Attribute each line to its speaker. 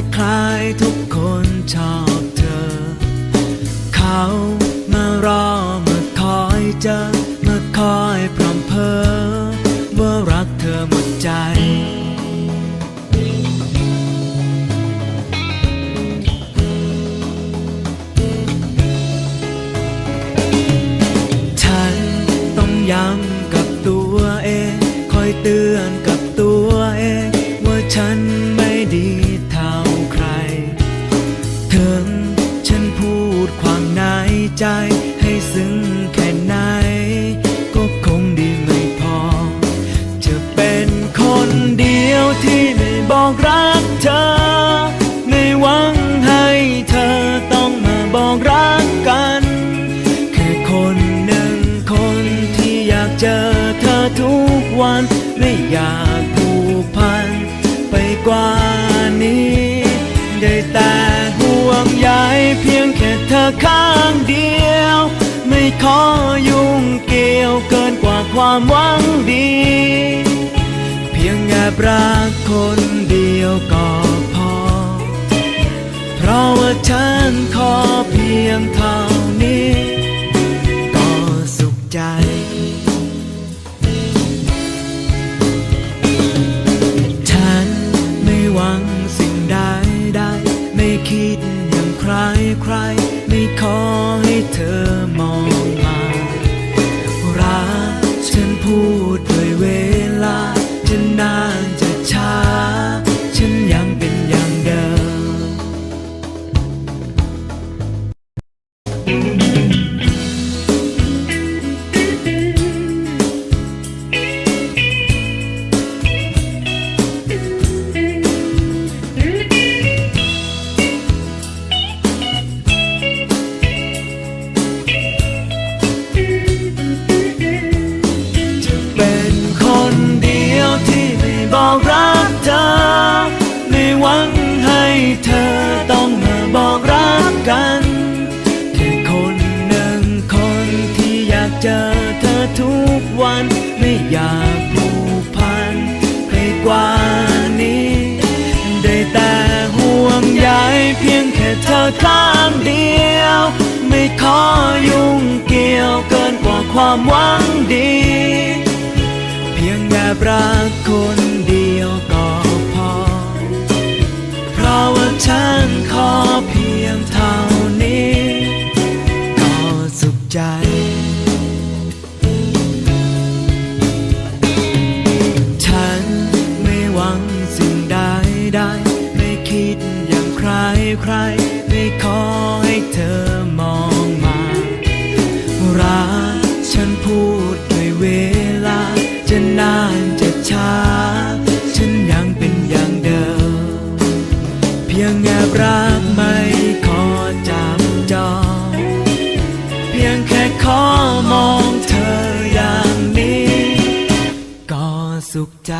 Speaker 1: ใคล้ายๆทุกคนชอบเธอ เขามารอมาคอยเจอมาคอยพรำเพอว่ารักเธอหมดใจฉันต้องย้ำกับตัวเอง คอยเตือนกับตัวเอง ว่าฉัน ใจให้ซึ้งแค่ไหน ก็คงดีไม่พอ จะเป็นคนเดียวที่ไม่บอกรักเธอ ไม่หวังให้เธอต้องมาบอกรักกัน แค่คนหนึ่งคนที่อยากเจอเธอทุกวัน ไม่อยาก กว่าความหวังดี เพียงแอบรักคนเดียวก็พอ เพราะว่าฉันขอเพียงเท่านี้ ก็สุขใจ ฉันไม่หวังสิ่งใดใดไม่คิดอย่างใครใครไม่ขอ เจอเธอทุกวัน ไม่อยากผูกพันไปกว่านี้ ได้แต่ห่วงใยเพียงแค่เธอข้างเดียว ไม่ขอยุ่งเกี่ยวเกินกว่าความหวังดี เพียงแอบรักคน คิดอย่างใครใครไม่ขอให้เธอมองมา รักฉันพูดด้วยเวลา จะนานจะช้า ฉันยังเป็นอย่างเดิม เพียงแอบรักไม่ขอจับจองเพียงแค่ขอมองเธออย่างนี้ ก็สุขใจ